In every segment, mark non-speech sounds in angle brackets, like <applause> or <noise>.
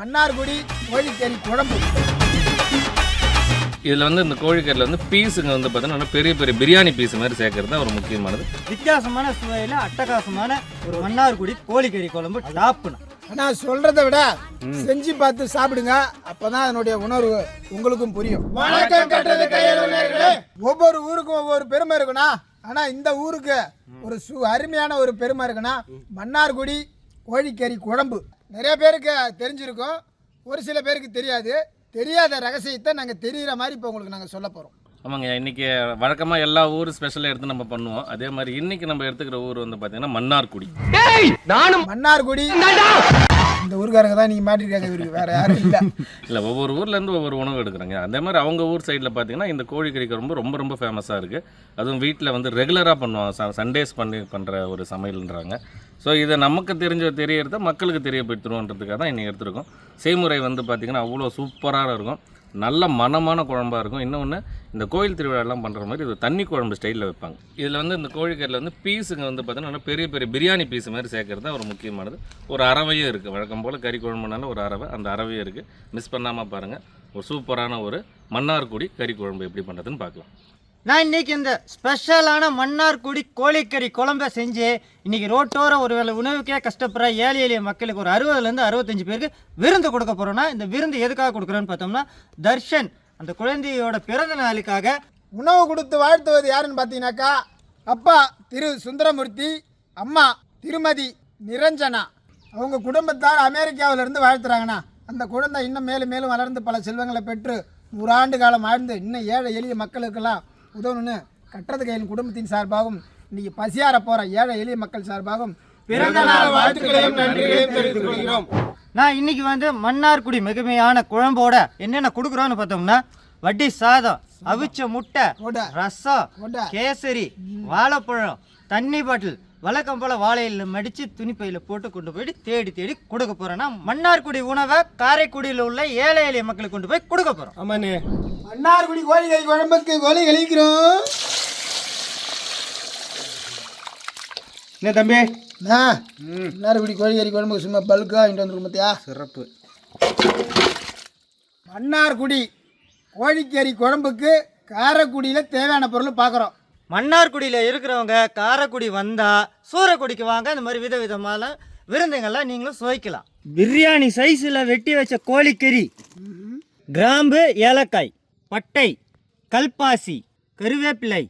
மன்னார்குடி கோழிக்கறி குழம்பு. இதில் வந்து இந்த கோழிக்கறியில் வந்து பீஸுங்க வந்து பார்த்தீங்கன்னா பெரிய பெரிய பிரியாணி பீஸ் மாதிரி சேர்க்கறது தான் ஒரு முக்கியமானது. வித்தியாசமான சுவையில் அட்டகாசமான ஒரு மன்னார்குடி கோழிக்கறி குழம்பு டாப்புனா ஆனால் சொல்றதை விட செஞ்சு பார்த்து சாப்பிடுங்க அப்பதான் அதனுடைய உணர்வு உங்களுக்கும் புரியும். வணக்கம் கட்டுறது ஒவ்வொரு ஊருக்கும் ஒவ்வொரு பெருமை இருக்குண்ணா. ஆனா இந்த ஊருக்கு ஒரு சு அருமையான ஒரு பெருமை இருக்குன்னா மன்னார்குடி கோழிக்கறி குழம்பு. நிறைய பேருக்கு தெரிஞ்சிருக்கும். ஒரு சில பேருக்கு தெரியாது. தெரியாத ரகசியத்தை நாங்கள் தெரியிற மாதிரி இப்போ உங்களுக்கு நாங்கள் சொல்ல போகிறோம் ஆமாங்க இன்னைக்கு வழக்கமாக எல்லா ஊர் ஸ்பெஷலாக எடுத்து நம்ம பண்ணுவோம். அதே மாதிரி இன்னைக்கு நம்ம எடுத்துக்கிற ஊர் வந்து பார்த்தீங்கன்னா மன்னார்குடி. மன்னார்குடி. இந்த ஊருக்காரங்க தான் நீங்கள் மாட்டிருக்காங்க இவருக்கு. வேற யாரும் இல்லை. இல்லை ஒவ்வொரு ஊர்லேருந்து ஒவ்வொரு உணவு எடுக்கிறாங்க. அதே மாதிரி அவங்க ஊர் சைடில் பார்த்தீங்கன்னா இந்த கோழி குழம்பு ரொம்ப ரொம்ப ஃபேமஸாக இருக்குது அதுவும் வீட்டில் வந்து ரெகுலராக பண்ணுவாங்க. ச சண்டேஸ் பண்ணி பண்ணுற ஒரு சமையல்ன்றாங்க. ஸோ இதை நமக்கு தெரிஞ்ச தெரியறத மக்களுக்கு தெரியப்படுத்தணுன்றதுக்காக தான் இன்னைக்கு எடுத்திருக்கோம். செய்முறை வந்து பார்த்திங்கன்னா அவ்வளோ சூப்பராக இருக்கும். நல்ல மனமான குழம்பாக இருக்கும். இன்னொன்று இந்த கோயில் திருவிழாலாம் பண்ணுற மாதிரி இது தண்ணி குழம்பு ஸ்டைலில் வைப்பாங்க. இதில் வந்து இந்த கோழிக்கறியில் வந்து பீஸுங்க வந்து பார்த்தீங்கன்னா நல்லா பெரிய பெரிய பிரியாணி பீஸ் மாதிரி சேர்க்குறது தான் ஒரு முக்கியமானது. ஒரு அறவையும் இருக்குது வழக்கம் போல் கறி குழம்புனால ஒரு அறவை அந்த அறவையும் இருக்குது மிஸ் பண்ணாமல் பாருங்கள் ஒரு சூப்பரான ஒரு மன்னார்குடி கறி குழம்பு எப்படி பண்ணுறதுன்னு பார்க்கலாம். நான் இன்னைக்கு இந்த ஸ்பெஷலான மன்னார்குடி கோழிக்கறி குழம்பை செஞ்சு இன்றைக்கி ரோட்டோர ஒரு வேளை உணவுக்கே கஷ்டப்படுற ஏழை எளிய மக்களுக்கு ஒரு அறுபதுலேருந்து அறுபத்தஞ்சு பேருக்கு விருந்து கொடுக்க போகிறோம்னா இந்த விருந்து எதுக்காக கொடுக்குறோன்னு பார்த்தோம்னா தர்ஷன் அந்த குழந்தையோட பிறந்த நாளுக்காக உணவு கொடுத்து வாழ்த்துவது யாருன்னு பார்த்தீங்கன்னாக்கா அப்பா திரு சுந்தரமூர்த்தி அம்மா திருமதி நிரஞ்சனா. அவங்க குடும்பத்தார் அமெரிக்காவிலேருந்து வாழ்த்துறாங்கண்ணா. அந்த குழந்தை இன்னும் மேலும் மேலும் வளர்ந்து பல செல்வங்களை பெற்று நூறாண்டு காலம் வாழ்ந்து இன்னும் ஏழை எளிய மக்களுக்கெல்லாம் உதவணும்னு கட்டுறது கையின் குடும்பத்தின் சார்பாகவும் இன்னைக்கு பசியார போற ஏழை எளிய மக்கள் சார்பாகவும் பிறந்த நாள் வாழ்த்துக்களையும் நன்றிகளையும் தெரிவித்துக் கொள்கிறோம் நான் இன்னைக்கு வந்து மன்னார்குடி மிகுமையான குழம்போட என்னென்ன கொடுக்குறோன்னு பார்த்தோம்னா வட்டி சாதம் அவிச்ச முட்டை. ரசம். கேசரி வாழைப்பழம் தண்ணி பாட்டில் வழக்கம் போல் வாழையில் மடித்து துணிப்பையில் போட்டு கொண்டு போயிட்டு தேடி தேடி கொடுக்க போகிறேன்னா மன்னார்குடி உணவை காரைக்குடியில் உள்ள ஏழை எளிய மக்களுக்கு கொண்டு போய் கொடுக்க போகிறோம் ஆமாண்ணே மன்னார்குடி கோழிக்கறி குழம்புக்கு கோழி கழிக்கிறோம். என்ன தம்பி? அண்ணா மன்னார்குடி கோழிக்கறி குழம்புக்கு சும்மா பல்கா வாங்கிட்டு வந்துருக்கும் பார்த்தியா சிறப்பு. மன்னார்குடி கோழிக்கறி குழம்புக்கு காரைக்குடியில் தேவையான பொருள் பார்க்குறோம் மன்னார்குடியில் இருக்கிறவங்க காரைக்குடி வந்தால் சூரக்குடிக்கு வாங்க இந்த மாதிரி விதவிதமான விருந்துங்கள்லாம் நீங்களும் சுவைக்கலாம். பிரியாணி சைஸில் வெட்டி வச்ச கோழிக்கறி. கிராம்பு ஏலக்காய். பட்டை கல்பாசி கருவேப்பிலை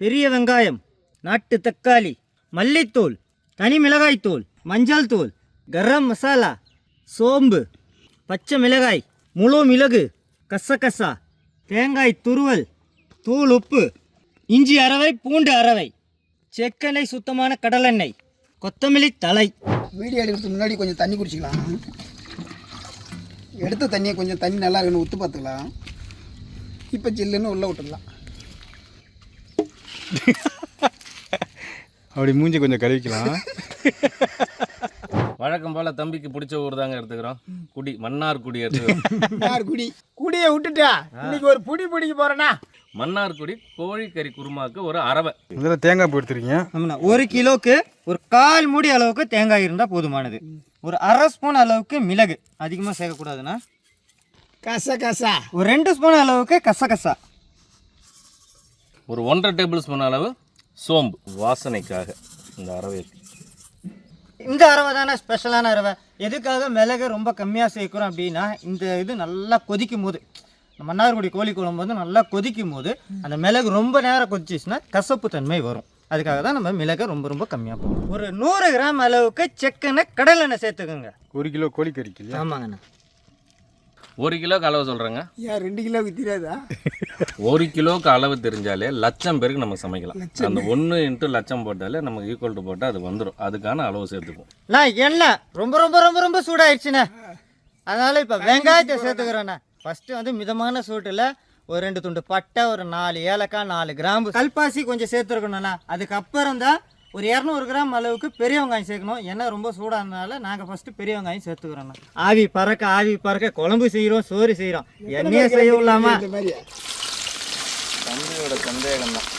பெரிய வெங்காயம் நாட்டு தக்காளி மல்லித்தூள் தனி மிளகாய்த்தூள் மஞ்சள் தூள் கரம் மசாலா சோம்பு பச்சை மிளகாய் முழு மிளகு கசகசா தேங்காய் துருவல் தூள் உப்பு இஞ்சி அரவை பூண்டு அரவை செக்கெண்ணெய் சுத்தமான கடலெண்ணெய் கொத்தமல்லி தலை வீடியோ எடுக்கிறதுக்கு முன்னாடி கொஞ்சம் தண்ணி குடிச்சிக்கலாம். எடுத்த தண்ணியை கொஞ்சம் தண்ணி நல்லா இருக்குன்னு உத்து பார்த்துக்கலாம். இப்போ ஜில்லுன்னு உள்ளே விட்டுடலாம். அப்படி மூஞ்சி கொஞ்சம் கழுவிக்கலாம். வழக்கம் போல் தம்பிக்கு பிடிச்ச ஊர் தாங்க எடுத்துக்கிறோம். குடி மன்னார்குடி எடுத்துக்கிறோம் யார் குடி. குடியை விட்டுட்டா? இன்னைக்கு ஒரு புடி பிடிக்க போறேன்னா மன்னார்குடி கோழிக்கறி குருமாக்கு ஒரு அரவை. முதல்ல தேங்காய் பூ எடுத்துருக்கீங்க. ஆமாண்ணா ஒரு கிலோக்கு ஒரு கால் மூடி அளவுக்கு தேங்காய் இருந்தால் போதுமானது. ஒரு அரை ஸ்பூன் அளவுக்கு மிளகு அதிகமாக சேர்க்கக்கூடாதுண்ணா. கச கசா. ஒரு ரெண்டு ஸ்பூன் அளவுக்கு கசகசா ஒரு ஒன்றரை டேபிள் ஸ்பூன் அளவு சோம்பு வாசனைக்காக இந்த அரவைக்கு இந்த அரவை தானே ஸ்பெஷலான அரவை எதுக்காக மிளகு ரொம்ப கம்மியாக சேர்க்குறோம் அப்படின்னா இந்த இது நல்லா கொதிக்கும் போது மன்னார்குடி கோழி குழம்பு வந்து நல்லா கொதிக்கும் போது அந்த மிளகு ரொம்ப நேரம் கொதிச்சிச்சுன்னா கசப்பு தன்மை வரும். அதுக்காக தான் நம்ம மிளகை ரொம்ப ரொம்ப கம்மியாக போடும் ஒரு நூறு கிராம் அளவுக்கு செக்கெண்ணெய் கடலெண்ணெய் சேர்த்துக்கோங்க. ஒரு கிலோ கோழிக்கறிக்கு ஆமாங்கண்ணா. ஒரு கிலோக்கு அளவு சொல்கிறேங்க ஏன் ரெண்டு கிலோவுக்கு தெரியாதா? ஒரு கிலோக்கு அளவு தெரிஞ்சாலே லட்சம் பேருக்கு நம்ம சமைக்கலாம். அந்த ஒன்று இன்ட்டு லட்சம் போட்டாலே நமக்கு ஈக்குவல் டு போட்டால் அது வந்துடும் அதுக்கான அளவு சேர்த்துக்குவோம் நான் எண்ணெய் ரொம்ப ரொம்ப ரொம்ப ரொம்ப சூடாயிடுச்சுண்ணே அதனால இப்போ வெங்காயத்தை சேர்த்துக்கிறேண்ணே. ஃபஸ்ட்டு வந்து மிதமான சூட்டில் ஒரு ரெண்டு துண்டு பட்டை ஒரு நாலு ஏலக்காய் நாலு கிராம்பு. கல்பாசி கொஞ்சம் சேர்த்துருக்கணும்ண்ணா. அதுக்கப்புறம் தான் ஒரு இரநூறு கிராம் அளவுக்கு பெரிய வெங்காயம் சேர்க்கணும். எண்ணெய் ரொம்ப சூடானதுனால நாங்கள் ஃபஸ்ட்டு பெரிய வெங்காயம் சேர்த்துக்கிறோண்ணா ஆவி பறக்க ஆவி பறக்க குழம்பு செய்கிறோம் சோறு செய்கிறோம் எண்ணெயை செய்ய இல்லாமா தந்தையோட சந்தேகம் தான்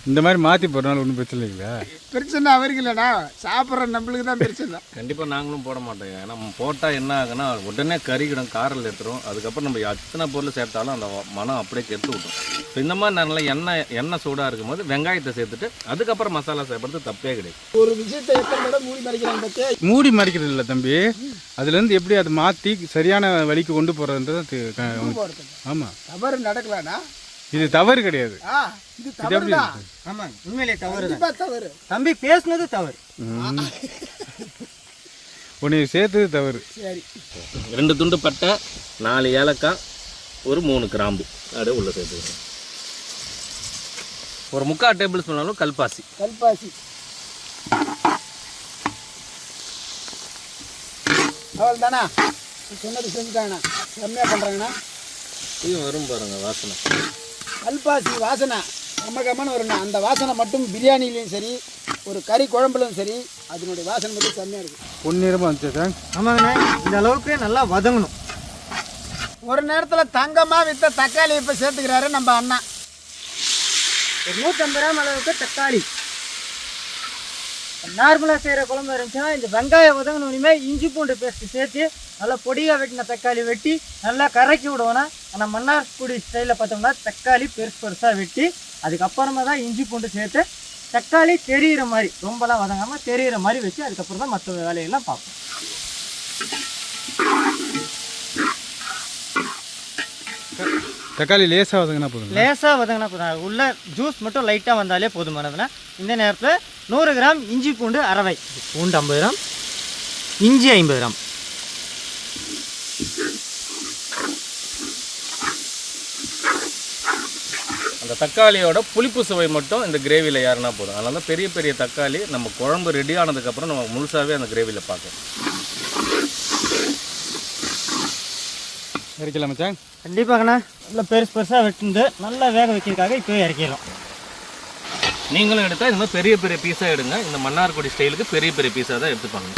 இந்த மாதிரி மாற்றி போடுறதுனால ஒன்றும் பிரச்சனை இல்லைங்களா? பிரச்சனை அவருக்கு இல்லைடா. சாப்பிட்ற நம்மளுக்கு தான் பிரச்சனை. <laughs> கண்டிப்பாக நாங்களும் போட மாட்டோம். ஏன்னா போட்டால் என்ன ஆகுன்னா உடனே கறிக்கிடும் காரில் எடுத்துரும். அதுக்கப்புறம் நம்ம எத்தனை பொருள் சேர்த்தாலும் அந்த மனம் அப்படியே கெட்டு விட்ரும் இப்போ இந்த மாதிரி நல்லா எண்ணெய் எண்ணெய் சூடாக இருக்கும்போது வெங்காயத்தை சேர்த்துட்டு அதுக்கப்புறம் மசாலா சேர்ப்பது தப்பே கிடையாது. ஒரு விஷயத்தை எத்தனை மூடி மறைக்கிறாங்க மூடி மறைக்கிறது இல்லை தம்பி. அதுலேருந்து எப்படி அதை மாற்றி சரியான வழிக்கு கொண்டு போகிறதுன்றது ஆமாம் தவறு நடக்கலடா இது தவறு கிடையாது. ஆ இது தவறுதான் ஆமாங்க உண்மையிலே தவறு தவறு. தம்பி பேசுனது தவறு. உன்னை சேர்த்தது தவறு. சரி. ரெண்டு துண்டு பட்டை நாலு ஏலக்காய் ஒரு மூணு கிராம்பு. அப்படியே உள்ளே சேர்த்துக்கிறோம் ஒரு முக்கால் டேபிள் ஸ்பூனாலும் கல்பாசி. கல்பாசி. அவள் தானா சொன்னது செஞ்சுட்டாங்கண்ணா செம்மையாக பண்ணுறாங்கண்ணா இது வரும் பாருங்க வாசனை. கல்பாசி வாசனை. கம்ம கம்மன்னு வரும்ண்ணா. அந்த வாசனை மட்டும் பிரியாணிலையும் சரி ஒரு கறி குழம்புலையும் சரி அதனுடைய வாசனை மட்டும் செம்மையாக இருக்குது பொன்னிறமாக வந்துச்சு சார். ஆமாங்கண்ணே. இந்த அளவுக்கு நல்லா வதங்கணும். ஒரு நேரத்தில் தங்கமாக விற்ற தக்காளி இப்போ சேர்த்துக்கிறாரு நம்ம அண்ணா. ஒரு நூற்றம்பது கிராம் அளவுக்கு தக்காளி. நார்மலாக செய்கிற குழம்பு இருந்துச்சுன்னா இந்த வெங்காயம் வதங்கினோடனே இஞ்சி பூண்டு பேஸ்ட் சேர்த்து நல்லா பொடியாக வெட்டின தக்காளி வெட்டி நல்லா கரைக்கி விடுவோன்னா ஆனால் மன்னார்குடி ஸ்டைலில் பார்த்தோம்னா தக்காளி பெருசு பெருசாக வெட்டி அதுக்கப்புறமா தான் இஞ்சி பூண்டு சேர்த்து தக்காளி தெரியிற மாதிரி ரொம்பலாம் வதங்காமல் தெரியிற மாதிரி வச்சு அதுக்கப்புறம் தான் மற்ற வேலையெல்லாம் பார்ப்போம். தக்காளி லேசாக வதங்கினா போதும் லேசாக வதங்கினா போதும். உள்ள ஜூஸ் மட்டும் லைட்டாக வந்தாலே போதுமானதுன்னா இந்த நேரத்தில் நூறு கிராம் இஞ்சி பூண்டு அரவை பூண்டு ஐம்பது கிராம் இஞ்சி ஐம்பது கிராம். அந்த தக்காளியோட புளிப்பு சுவை மட்டும் இந்த கிரேவியில் யாருன்னா போதும். அதனால தான் பெரிய பெரிய தக்காளி நம்ம குழம்பு ரெடி ஆனதுக்கப்புறம் நம்ம முழுசாகவே அந்த கிரேவியில் பார்க்கலாம். இறக்கலாம் மச்சான். கண்டிப்பாங்கண்ணா நல்லா பெருசு பெருசாக வெட்டுந்து நல்லா வேக வைக்கிறதுக்காக இப்போவே இறக்கிடுறோம் நீங்களும் எடுத்தால் இந்த மாதிரி பெரிய பெரிய பீஸாக எடுங்க. இந்த மன்னார்குடி ஸ்டைலுக்கு பெரிய பெரிய பீஸாக தான் எடுத்துப்பாங்க.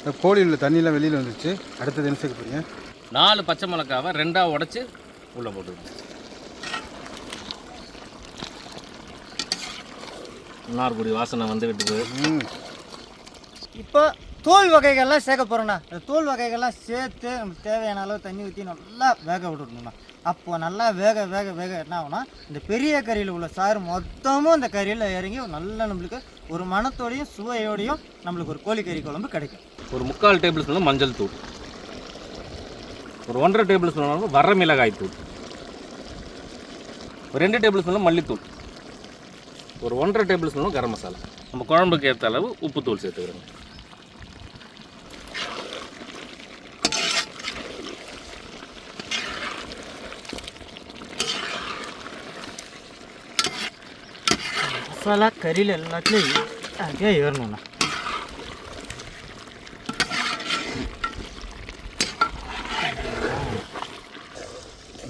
இந்த கோழியில் உள்ள தண்ணியெலாம் வெளியில் வந்துச்சு அடுத்தது என்ன சேர்க்க போறீங்க? நாலு பச்சை மிளகாவை ரெண்டாக உடச்சி உள்ளே போட்டுருங்க. மன்னார்குடி வாசனை வந்துக்கிட்டு இருக்கு. ம். இப்போ தோல் வகைகள்லாம் சேர்க்க போகிறோண்ணா அந்த தோல் வகைகள்லாம் சேர்த்து நமக்கு தேவையான அளவு தண்ணி ஊற்றி நல்லா வேக விட்டுடணும்ண்ணா. அப்போ நல்லா வேக வேக வேக என்ன ஆகும்னா இந்த பெரிய கறியில் உள்ள சாறு மொத்தமும் இந்த கறியில் இறங்கி நல்லா நம்மளுக்கு ஒரு மணத்தோடையும் சுவையோடையும் நம்மளுக்கு ஒரு கோழிக்கறி குழம்பு கிடைக்கும். ஒரு முக்கால் டேபிள் ஸ்பூன் மஞ்சள் தூள். ஒரு ஒன்றரை டேபிள் ஸ்பூன் வர மிளகாய் தூள். ஒரு ரெண்டு டேபிள் ஸ்பூன் மல்லித்தூள். ஒரு ஒன்றரை டேபிள் ஸ்பூன் கரம் மசாலா. நம்ம குழம்புக்கு ஏற்ற அளவு உப்புத்தூள் சேர்த்துக்கிறோங்க மசாலா கறியில் எல்லாத்துலேயும் அப்படியே ஏறணும்ண்ணா.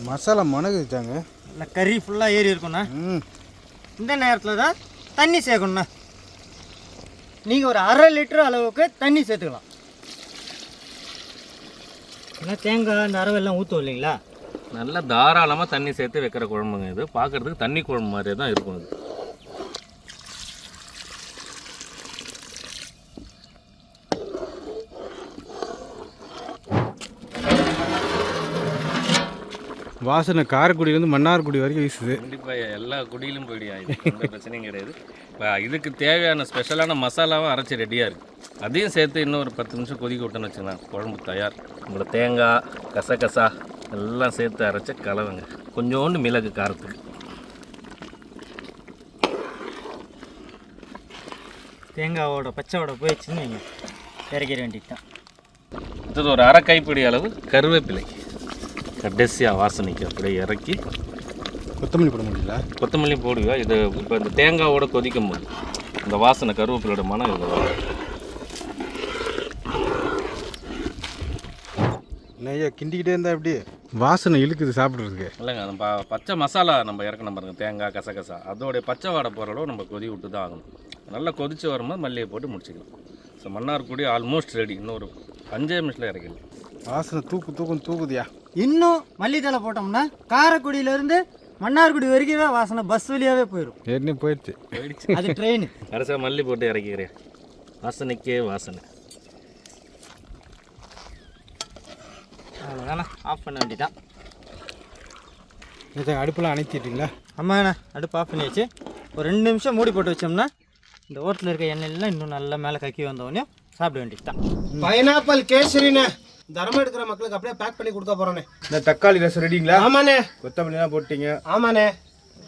மசாலா மணக்குதுச்சாங்க நல்லா கறி ஃபுல்லாக ஏறி இருக்கும்ண்ணா. ம். இந்த நேரத்தில் தான் தண்ணி சேர்க்கணுண்ணா நீங்கள் ஒரு அரை லிட்டர் அளவுக்கு தண்ணி சேர்த்துக்கலாம். ஏன்னா தேங்காய் இந்த அரவெல்லாம் ஊற்றும் இல்லைங்களா? நல்லா தாராளமாக தண்ணி சேர்த்து வைக்கிற குழம்புங்க இது. பார்க்குறதுக்கு தண்ணி குழம்பு மாதிரியே தான் இருக்கும் இது. வாசனை காரைக்குடியிலேருந்து மன்னார்குடி வரைக்கும் வீசுது. கண்டிப்பாக எல்லா குடியிலும் போயிடியா? இது எந்த பிரச்சனையும் கிடையாது. இப்போ இதுக்கு தேவையான ஸ்பெஷலான மசாலாவும் அரைச்சி ரெடியாக இருக்குது அதையும் சேர்த்து இன்னும் ஒரு பத்து நிமிஷம் கொதிக்க விட்டோன்னு வச்சுக்கலாம் குழம்பு தயார். உங்களோட தேங்காய் கசகசா எல்லாம் சேர்த்து அரைச்ச கலவைங்க. கொஞ்சோண்டு மிளகு காரத்துக்கு. தேங்காவோட பச்சையோட போயிடுச்சுன்னு வைங்க. இறக்கிற வேண்டியது தான் அடுத்தது ஒரு அரை கைப்பிடி அளவு கருவேப்பிலை. கடைசியாக வாசனைக்கு அப்படியே இறக்கி கொத்தமல்லி போட முடியல? கொத்தமல்லி போடுவா இது இப்போ இந்த தேங்காவோட கொதிக்கும் போது இந்த வாசனை கருவேப்பிலோட மனம் இது நெய்யா கிண்டிக்கிட்டே இருந்தா எப்படி? வாசனை இழுக்குது சாப்பிட்றதுக்கு. இல்லைங்க அந்த ப பச்சை மசாலா நம்ம இறக்கணும் பாருங்க தேங்காய் கசகசா. அதோடைய பச்சை வாடை போகிற அளவு நம்ம கொதி விட்டு தான் ஆகணும். நல்லா கொதிச்சு வரும்போது மல்லியை போட்டு முடிச்சுக்கலாம். ஸோ மன்னார்குடி ஆல்மோஸ்ட் ரெடி இன்னொரு அஞ்சே நிமிஷத்தில் இறக்கிடலாம். வாசனை தூக்கு தூக்கும் தூக்குதியா இன்னும் மல்லித்தலை போட்டோம்னா காரைக்குடியிலேருந்து மன்னார்குடி வரைக்குமே வாசனை பஸ் வழியாகவே போயிடும் ஏற்கனவே போயிடுச்சு. போயிடுச்சு. அது ட்ரெயின் கடைசியாக மல்லி போட்டு இறக்கிக்கிறேன். வாசனைக்கே வாசனை. அவ்வளோதானே ஆஃப் பண்ண வேண்டியதான் இதை அடுப்பெல்லாம் அணைத்திட்டீங்களா ஆமாண்ணா அடுப்பு ஆஃப் பண்ணியாச்சு. ஒரு ரெண்டு நிமிஷம் மூடி போட்டு வச்சோம்னா இந்த ஓட்டில் இருக்க எண்ணெயெல்லாம் இன்னும் நல்லா மேலே கக்கி வந்தவொடனே சாப்பிட வேண்டியது தான் பைனாப்பிள் கேசரிண்ணே. தர்மம் எடுக்கிற மக்களுக்கு அப்படியே பேக் பண்ணி கொடுக்க போறோண்ணே இந்த தக்காளி ரசம் ரெடிங்களா? ஆமாண்ணே. கொத்தமல்லிலாம் போட்டீங்க. ஆமாண்ணே.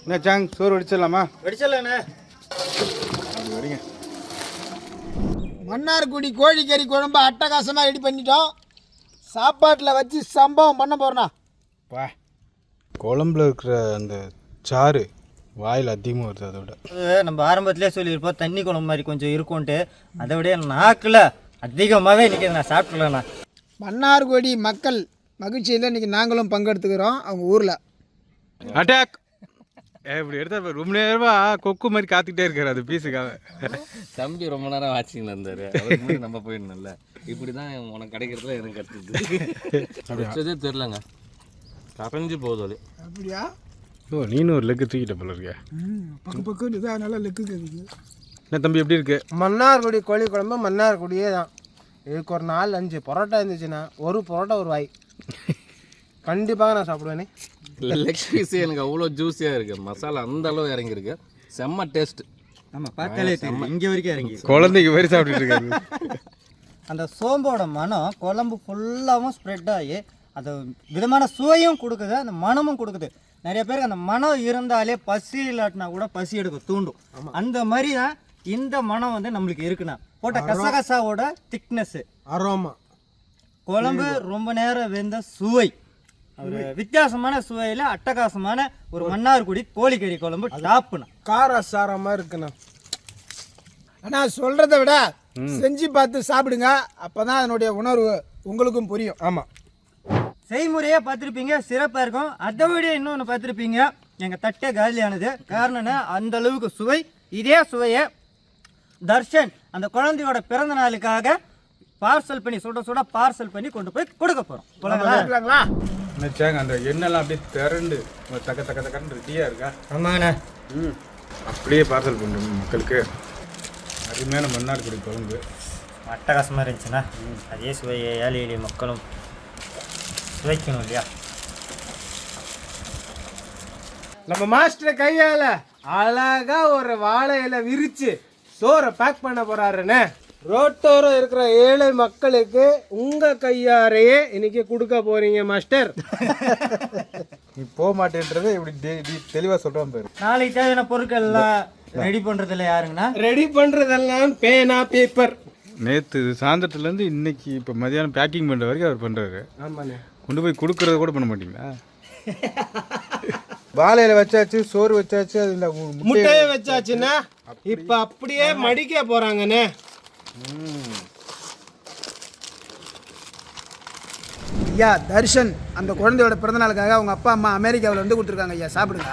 என்ன சாங் சோறு வடிச்சிடலாமா? வெடிச்சலண்ணே அப்படி வரீங்க. மன்னார்குடி கோழிக்கறி குழம்பு அட்டகாசமாக ரெடி பண்ணிட்டோம். சாப்பாட்டில் வச்சு சம்பவம் பண்ண போகிறோண்ணா பா குழம்புல இருக்கிற அந்த சாறு வாயில் அதிகமாக வருது அதை விட. நம்ம ஆரம்பத்திலே சொல்லியிருப்போம் தண்ணி குழம்பு மாதிரி கொஞ்சம் இருக்கும்ன்ட்டு. அதை விட நாக்கில் அதிகமாகவே இன்றைக்கி நான் சாப்பிட்லண்ணா. மன்னார்குடி மக்கள் மகிழ்ச்சியில் இன்றைக்கி நாங்களும் பங்கெடுத்துக்கிறோம் அவங்க ஊரில். அட்டாக் இப்படி எடுத்தா ரொம்ப நேரமா கொக்கு மாதிரி காத்துக்கிட்டே இருக்காரு அது பீஸுக்காக. தம்பி ரொம்ப நேரம் வாட்சிங்கில் இருந்தார். நம்ம போயிடணும்ல இப்படி தான் உனக்கு கிடைக்கிறதுல எனக்கு கற்றுது வச்சதே தெரிலங்க கரைஞ்சு போகுது அது. அப்படியா? ஓ நீனும் ஒரு லெக்கு தூக்கிட்ட போல இருக்க. பக்கு பக்கு இதாக நல்லா லெக்கு என்ன தம்பி எப்படி இருக்கு? மன்னார்குடி கோழி குழம்பு மன்னார்குடியே தான். இதுக்கு ஒரு நாலு அஞ்சு. பரோட்டா இருந்துச்சுன்னா ஒரு பரோட்டா ஒரு வாய். கண்டிப்பாக நான் சாப்பிடுவேனே. லெக் பீஸே எனக்கு அவ்வளோ ஜூஸியாக இருக்குது மசாலா அந்த அளவு இறங்கியிருக்கு. செம்ம டேஸ்ட் நம்ம பார்த்தாலே தெரியும். இங்கே வரைக்கும் இறங்கி குழந்தைக்கு மாதிரி சாப்பிட்டுட்டு இருக்காரு. அந்த சோம்போட மனம் குழம்பு ஃபுல்லாகவும் ஸ்ப்ரெட் ஆகி அது விதமான சுவையும் கொடுக்குது அந்த மனமும் கொடுக்குது. நிறைய பேருக்கு அந்த மனம் இருந்தாலே பசி இல்லாட்டினா கூட பசி எடுக்க தூண்டும். அந்த மாதிரி தான் இந்த மனம் வந்து நம்மளுக்கு இருக்குண்ணா. போட்ட கசகசாவோட திக்னஸ் அரோமா குழம்பு ரொம்ப நேரம் வெந்த சுவை. ஒரு வித்தியாசமான சுவையில் அட்டகாசமான ஒரு மன்னார்குடி கோழிக்கறி குழம்பு டாப்புண்ணா கார சாரமாக இருக்குண்ணா. ஆனால் சொல்கிறத விட செஞ்சு பார்த்து சாப்பிடுங்க. அப்போ தான் அதனுடைய உணர்வு உங்களுக்கும் புரியும். ஆமாம் செய்முறையே பார்த்துருப்பீங்க சிறப்பாக இருக்கும். அதை விட இன்னொன்று பார்த்துருப்பீங்க எங்கள் தட்டே காலியானது. காரணம்னா அந்த அளவுக்கு சுவை. இதே சுவையை தர்ஷன் அந்த குழந்தையோட பிறந்த நாளுக்காக பார்சல் பண்ணி சுட சுட பார்சல் பண்ணி கொண்டு போய் கொடுக்க போகிறோம் இல்லைங்களா நினச்சாங்க அந்த எண்ணெய்லாம் அப்படியே திரண்டு தக்க தக்க தக்கன்னு ரெடியாக இருக்கா? ஆமாண்ணே. ம். அப்படியே பார்சல் பண்ணுறோம் மக்களுக்கு. அருமையான மன்னார்குடி குழம்பு. அட்டகாசமாக இருந்துச்சுண்ணா. அதே சுவையை ஏழை எளிய மக்களும் சுவைக்கணும் இல்லையா? நம்ம மாஸ்டர் கையால் அழகா ஒரு வாழை இலை விரிச்சு சோறை பேக் பண்ண போறாருண்ணே ரோட்டோரம் இருக்கிற ஏழை மக்களுக்கு உங்க கையாரையே இன்னைக்கு கொடுக்க போறீங்க மாஸ்டர் நீ போக மாட்டேன்றதை இப்படி தெளிவாக சொல்கிறான் பாரு. நாளைக்கு தேவையான பொருட்கள் எல்லாம் ரெடி பண்ணுறதுல யாருங்கண்ணா? ரெடி பண்றதெல்லாம் பேனா பேப்பர் நேற்று சாயந்தரத்துலேருந்து இன்னைக்கு இப்போ மதியானம் பேக்கிங் பண்ணுற வரைக்கும் அவர் பண்ணுறாரு ஆமாண்ணே. கொண்டு போய் கொடுக்கறத கூட பண்ண மாட்டீங்களா? <laughs> வாழையில வச்சாச்சு சோறு வச்சாச்சு அது இந்த மு- முட்டை முட்டையை வச்சாச்சுன்னா இப்ப அப்படியே மடிக்க போறாங்கண்ணே. ஐயா தர்ஷன் அந்த குழந்தையோட பிறந்தநாளுக்காக அவங்க அப்பா அம்மா அமெரிக்காவில் வந்து கொடுத்துருக்காங்க ஐயா. சாப்பிடுங்க.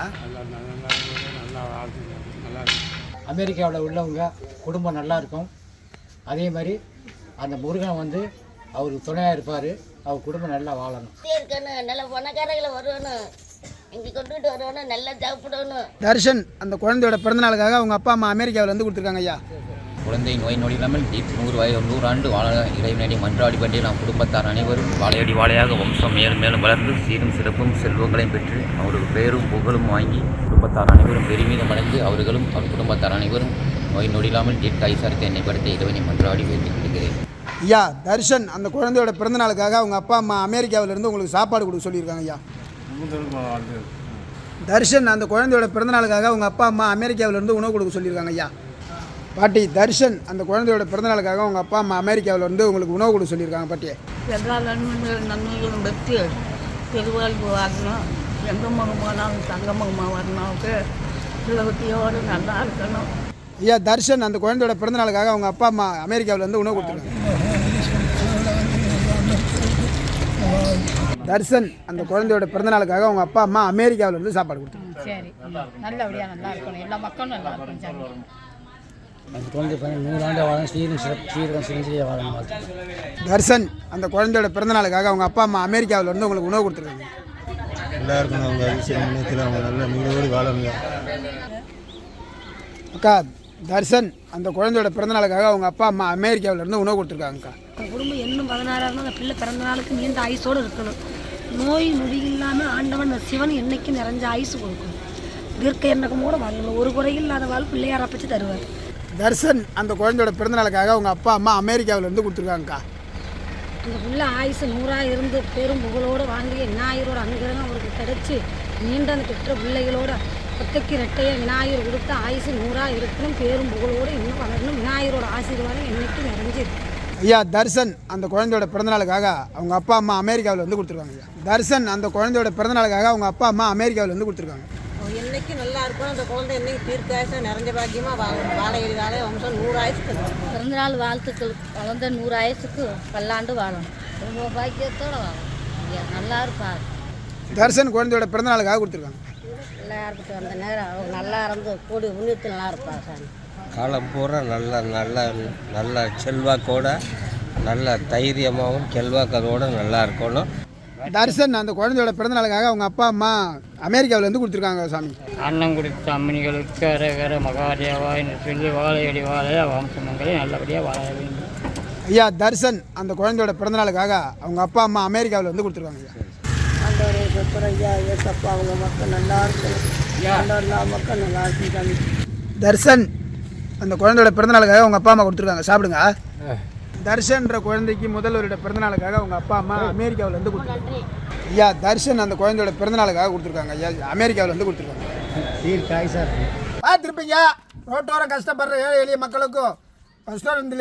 அமெரிக்காவில் உள்ளவங்க குடும்பம் நல்லா இருக்கும். அதே மாதிரி அந்த முருகன் வந்து அவருக்கு துணையாக இருப்பார். அவர் குடும்பம் நல்லா வாழணும். நல்ல பணக்காரங்களை வரணும் தர்ஷன் அந்த குழந்தையோட பிறந்தநாளுக்காக அவங்க அப்பா அம்மா அமெரிக்காவில் வந்து கொடுத்துருக்காங்க ஐயா. குழந்தை நோய் நொடி இல்லாமல் தீப் நூறு வயது நூறாண்டு வாழ இறைவனடி மன்றாடி பற்றி நாம் குடும்பத்தார் அனைவரும். வாழையடி வாழையாக வம்சம் மேலும் மேலும் வளர்ந்து சீரும் சிறப்பும் செல்வங்களையும் பெற்று அவருக்கு பேரும் புகழும் வாங்கி குடும்பத்தார் அனைவரும் பெருமிதம் அடைந்து அவர்களும் அவர் குடும்பத்தார் அனைவரும் நோய் நொடி இல்லாமல் தீர்க்க ஐசாரத்தை எண்ணெய்படுத்த இறைவனை மன்றாடி வேண்டிக் கொள்கிறேன். ஐயா தர்ஷன் அந்த குழந்தையோட பிறந்தநாளுக்காக அவங்க அப்பா அம்மா அமெரிக்காவில் இருந்து உங்களுக்கு சாப்பாடு கொடுக்க சொல்லியிருக்காங்க ஐயா. தர்ஷன் அந்த குழந்தையோட பிறந்தநாளுக்காக அவங்க அப்பா அம்மா அமெரிக்காவில் இருந்து உணவு கொடுக்க சொல்லியிருக்காங்க ஐயா. பாட்டி தர்ஷன் அந்த குழந்தையோட பிறந்தநாளுக்காக அவங்க அப்பா அம்மா அமெரிக்காவில் இருந்து உங்களுக்கு உணவு கொடுக்க சொல்லியிருக்காங்க பாட்டியே எல்லா நன்மைகளும் நன்மைகளும் பெற்று பெருவாழ்வு வாங்கணும் எந்த மகம் போனாலும் தங்க மகமாக வரணும்க்கு சிலவத்தியோடு நல்லா இருக்கணும். ஐயா தர்ஷன் அந்த குழந்தையோட பிறந்தநாளுக்காக அவங்க அப்பா அம்மா அமெரிக்காவில் இருந்து உணவு கொடுத்துருக்காங்க. தர்சன். அந்த குழந்தையோட பிறந்தநாளுக்காக அவங்க அப்பா அம்மா அமெரிக்காவுல இருந்து சாப்பாடு கொடுத்தாங்க சரி. நல்லபடியாக நல்லா இருக்கணும். எல்லா மக்களும் நல்லா இருக்கணும் சாமி அந்த குழந்தை பையன் நூறாண்டு வாழணும் சீரும் சீரகம் வாழணும் வாழ்த்து தர்சன் அந்த குழந்தையோட பிறந்தநாளுக்காக அவங்க அப்பா அம்மா அமெரிக்காவுல இருந்து உங்களுக்கு உணவு கொடுத்துருக்காங்க. நல்லா இருக்கணும் அவங்க அதிசய முன்னேற்றத்தில் அவங்க நல்ல நீரோடு வாழணுங்க அக்கா தர்சன் அந்த குழந்தையோட பிறந்தநாளுக்காக அவங்க அப்பா அம்மா அமெரிக்காவுல இருந்து உணவு கொடுத்துருக்காங்கக்கா. அந்த குடும்பம் இன்னும் பதினாறாயிரம் அந்த பிள்ளை பிறந்த நாளுக்கு நீண்ட ஆயுசோடு இருக்கணும். நோய் நொடி இல்லாமல் ஆண்டவன் அந்த சிவன் என்னைக்கு நிறைஞ்ச ஆயுசு கொடுக்கணும் தீர்க்க எண்ணக்கமோட வாழணும் ஒரு குறை இல்லாத வாழ் பிள்ளையார பச்சு தருவார். தர்சன் அந்த குழந்தையோட பிறந்தநாளுக்காக அவங்க அப்பா அம்மா அமெரிக்காவுல இருந்து கொடுத்துருக்காங்கக்கா. அந்த பிள்ளை ஆயுசு நூறாக இருந்து பெரும் புகழோடு வாங்கி விநாயகரோட அனுகிரகம் அவருக்கு கிடைச்சி நீண்ட அந்த பெற்ற பிள்ளைகளோட ஒத்தைக்கு ரெட்டையை விநாயகர் கொடுத்த ஆயுசு நூறாக இருக்கணும். பேரும் புகழோடு இன்னும் வளரணும். விநாயகரோட ஆசீர்வாதம் என்னைக்கு நிறைஞ்சிருக்கு ஐயா தர்சன் அந்த குழந்தையோட பிறந்தநாளுக்காக அவங்க அப்பா அம்மா அமெரிக்காவுல இருந்து கொடுத்துருக்காங்க ஐயா. தர்சன் அந்த குழந்தையோட பிறந்தநாளுக்காக அவங்க அப்பா அம்மா அமெரிக்காவுல இருந்து கொடுத்துருக்காங்க. என்னைக்கு நல்லா இருக்கும்? அந்த குழந்தை என்னைக்கு தீர்க்காயசம் நிறைஞ்ச பாக்கியமாக வாழணும் வாழை எளிதாலே வம்சம் நூறு ஆயுசுக்கு. பிறந்தநாள் வாழ்த்துக்கள். குழந்தை நூறு ஆயுசுக்கு பல்லாண்டு வாழணும். ரொம்ப பாக்கியத்தோடு வாழணும். ஐயா, நல்லா இருப்பார் தர்சன் குழந்தையோட பிறந்தநாளுக்காக கொடுத்துருக்காங்க. நல்லா இருந்துட்டு வந்த நேரம். அவங்க நல்லா இருந்து கூடி முன்னிட்டு நல்லா இருப்பார் சாமி. காலம் பூரா நல்ல நல்ல நல்ல செல்வாக்கோட நல்ல தைரியமாகவும் செல்வாக்கோட நல்லா இருக்கணும். தர்சன் அந்த குழந்தையோட பிறந்தநாளுக்காக அவங்க அப்பா அம்மா அமெரிக்காவுல இருந்து கொடுத்துருக்காங்க சாமி. அன்னம் குடித்த அம்மனிகளுக்கு அரகர மகாதேவா என்று சொல்லி வாழையடி வாழைய வம்சமங்களை நல்லபடியாக வாழ வேண்டும். ஐயா தர்சன் அந்த குழந்தையோட பிறந்தநாளுக்காக அவங்க அப்பா அம்மா அமெரிக்காவுல இருந்து கொடுத்துருக்காங்க ஐயா. ஆண்டவரே கத்துற ஐயா ஏசப்பா அவங்க மக்கள் நல்லா எல்லா மக்கள் நல்லா இருக்கும் சாமி. தர்சன் அந்த குழந்தையோட பிறந்தநாளுக்காக அவங்க அப்பா அம்மா கொடுத்துருக்காங்க. சாப்பிடுங்க. தர்ஷன்ற குழந்தைக்கு முதல்வரோட பிறந்தநாளுக்காக அவங்க அப்பா அம்மா அமெரிக்காவுல இருந்து கொடுத்துருக்காங்க. ஐயா தர்ஷன் அந்த குழந்தையோட பிறந்தநாளுக்காக கொடுத்துருக்காங்க. ஐயா அமெரிக்காவுல இருந்து கொடுத்துருக்காங்க. சார் பார்த்துருப்பீங்க? ரோட்டோரம் கஷ்டப்படுற ஏழை எளிய மக்களுக்கும்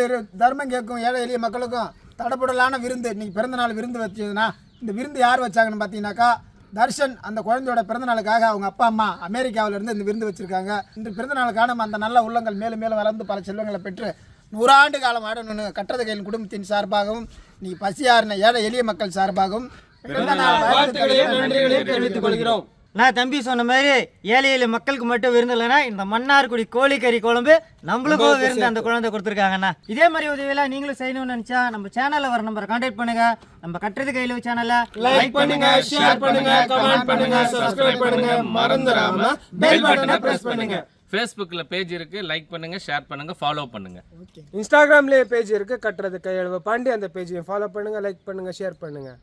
இரு தர்மம் கேட்கும் ஏழை எளிய மக்களுக்கும் தடபுடலான விருந்து. இன்னைக்கு பிறந்தநாள் விருந்து வச்சதுன்னா இந்த விருந்து யார் வச்சாங்கன்னு பார்த்தீங்கன்னாக்கா தர்ஷன் அந்த குழந்தையோட பிறந்தநாளுக்காக அவங்க அப்பா அம்மா அமெரிக்காவிலிருந்து இந்த விருந்து வச்சுருக்காங்க. இந்த பிறந்தநாளுக்கான அந்த நல்ல உள்ளங்கள் மேலும் மேலும் வளர்ந்து பல செல்வங்களை பெற்று நூறாண்டு காலம் ஆடணும்னு கட்டத கையின் குடும்பத்தின் சார்பாகவும் நீ பசியாரின ஏழை எளிய மக்கள் சார்பாகவும் பிறந்தநாள் வாழ்த்துக்களையும் நன்றிகளையும் தெரிவித்துக் கொள்கிறோம். நான் தம்பி சொன்ன மாதிரி ஏழை எளிய மக்களுக்கு மட்டும் விருந்து இல்லைன்னா இந்த மன்னார்குடி கோழிக்கறி குழம்பு நம்மளுக்கும் விருந்து அந்த குழந்தை கொடுத்துருக்காங்கண்ணா. இதே மாதிரி உதவியெல்லாம் நீங்களும் செய்யணும்னு நினச்சா நம்ம சேனலில் வர நம்பரை கான்டாக்ட் பண்ணுங்க. நம்ம கட்டுறது கையில் சேனலை லைக் பண்ணுங்க ஷேர் பண்ணுங்க கமெண்ட் பண்ணுங்க சப்ஸ்கிரைப் பண்ணுங்க. மறந்துடாம பெல் பட்டனை பிரஸ் பண்ணுங்க. ஃபேஸ்புக்கில் பேஜ் இருக்குது லைக் பண்ணுங்கள் ஷேர் பண்ணுங்கள் ஃபாலோ பண்ணுங்கள் இன்ஸ்டாகிராம்லேயே பேஜ் இருக்குது கட்டுறது கையெழுவ பாண்டி அந்த பேஜையும் ஃபாலோ பண்ணுங்கள் லைக் பண்ணுங்கள் ஷேர் பண்ணுங்கள்